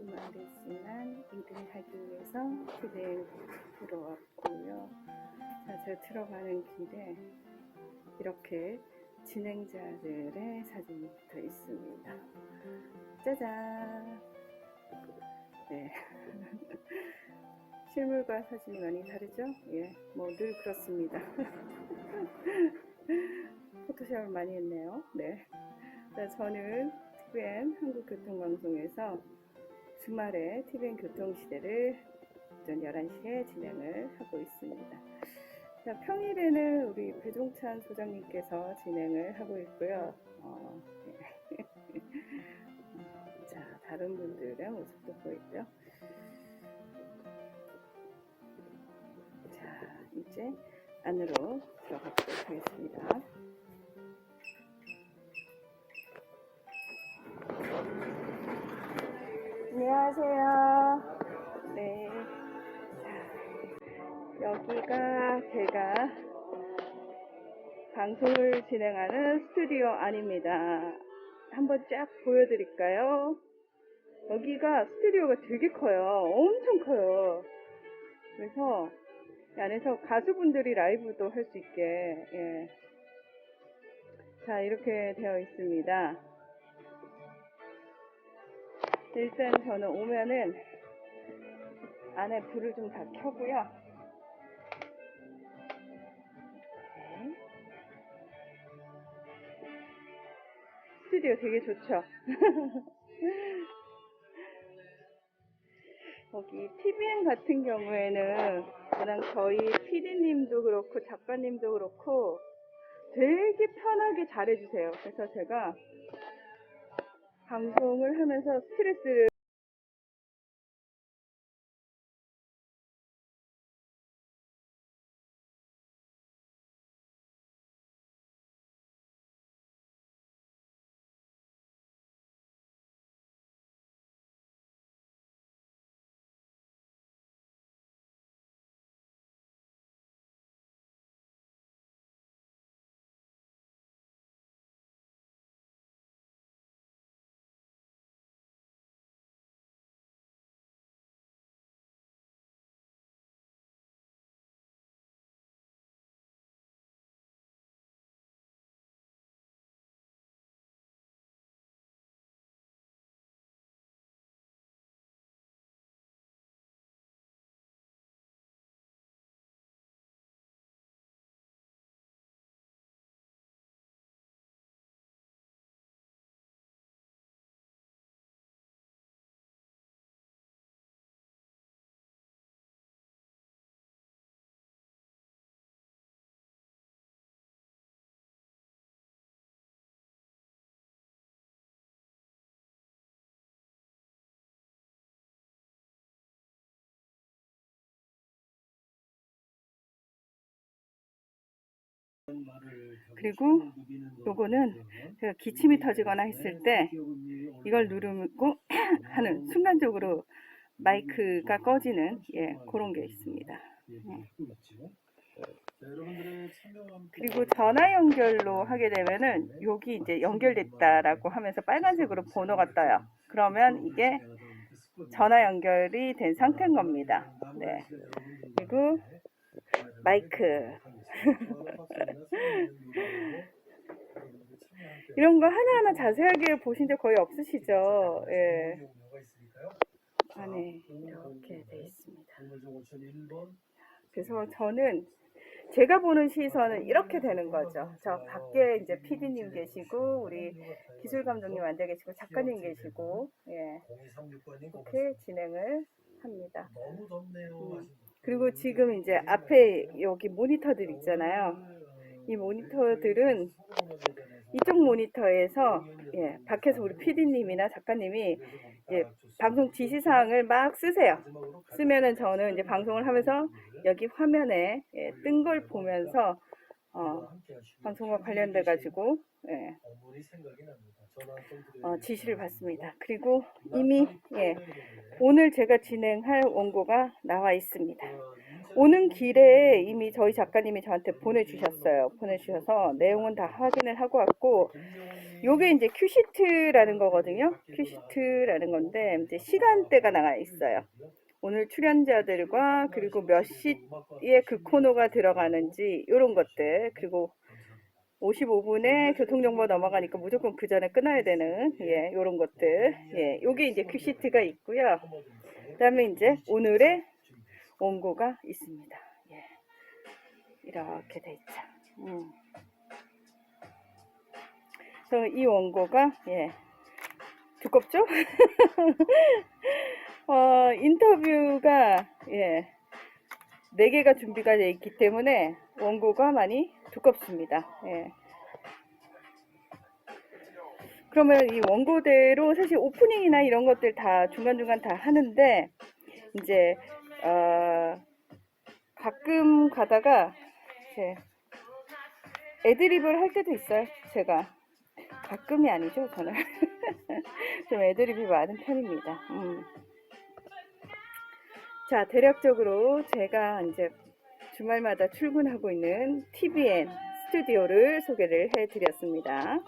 주말이지만 일을 하기 위해서 집에 들어왔고요. 자, 제가 들어가는 길에 이렇게 진행자들의 사진이 붙어 있습니다. 짜잔! 네. 실물과 사진이 많이 다르죠? 예, 뭐 늘 그렇습니다. 포토샵을 많이 했네요. 네. 자, 저는 TVN 한국교통방송에서 주말에 TVN 교통시대를 오전 11시에 진행을 하고 있습니다. 자, 평일에는 우리 배종찬 소장님께서 진행을 하고 있고요. 어, 네. 자, 다른 분들의 모습도 보이죠? 자, 이제 안으로 들어가 보도록 하겠습니다. 안녕하세요. 네. 자, 여기가 제가 방송을 진행하는 스튜디오 안입니다. 한번 쫙 보여드릴까요? 여기가 스튜디오가 되게 커요. 엄청 커요. 그래서 이 안에서 가수분들이 라이브도 할 수 있게, 예. 자, 이렇게 되어 있습니다. 일단 저는 오면은 안에 불을 좀 다 켜고요. 네. 스튜디오 되게 좋죠? 여기 TVN 같은 경우에는 그냥 저희 PD님도 그렇고 작가님도 그렇고 되게 편하게 잘해주세요. 그래서 제가 방송을 하면서 스트레스를 그리고 요거는 제가 기침이 터지거나 했을 때 이걸 누르고 하는 순간적으로 마이크가 꺼지는 예 그런 게 있습니다. 그리고 전화 연결로 하게 되면은 여기 이제 연결됐다라고 하면서 빨간색으로 번호가 떠요. 그러면 이게 전화 연결이 된 상태인 겁니다. 네. 그리고 마이크 이런 거 하나하나 자세하게 보신 적 거의 없으시죠? 예. 안에 이렇게 돼 있습니다. 그래서 저는 제가 보는 시선은 이렇게 되는 거죠. 저 밖에 이제 PD님 계시고 우리 기술 감독님 앉아 계시고 작가님 계시고 예. 이렇게 진행을 합니다. 음. 그리고 지금 이제 앞에 여기 모니터들 있잖아요. 이 모니터들은 이쪽 모니터에서 예, 밖에서 우리 PD님이나 작가님이 예, 방송 지시사항을 막 쓰세요. 쓰면은 저는 이제 방송을 하면서 여기 화면에 예, 뜬 걸 보면서 어, 방송과 관련돼 가지고 예, 어, 지시를 받습니다. 그리고 이미 예, 오늘 제가 진행할 원고가 나와 있습니다. 오는 길에 이미 저희 작가님이 저한테 보내주셨어요. 보내주셔서 내용은 다 확인을 하고 왔고, 요게 이제 큐시트라는 거거든요. 큐시트라는 건데, 이제 시간대가 나와 있어요. 오늘 출연자들과 그리고 몇 시에 그 코너가 들어가는지, 요런 것들. 그리고 55분에 교통정보 넘어가니까 무조건 그 전에 끊어야 되는, 예, 요런 것들. 예, 요게 이제 큐시트가 있고요. 그 다음에 이제 오늘의 원고가 있습니다. 예. 이렇게 돼 있죠. 음. 그래서 이 원고가 예. 두껍죠? 어, 인터뷰가 예. 네 개가 준비가 되어 있기 때문에 원고가 많이 두껍습니다. 예. 그러면 이 원고대로 사실 오프닝이나 이런 것들 다 중간중간 다 하는데 이제 어, 가끔 가다가 이제 애드립을 할 때도 있어요. 제가 가끔이 아니죠. 저는 좀 애드립이 많은 편입니다. 음. 자, 대략적으로 제가 이제 주말마다 출근하고 있는 TVN 스튜디오를 소개를 해드렸습니다.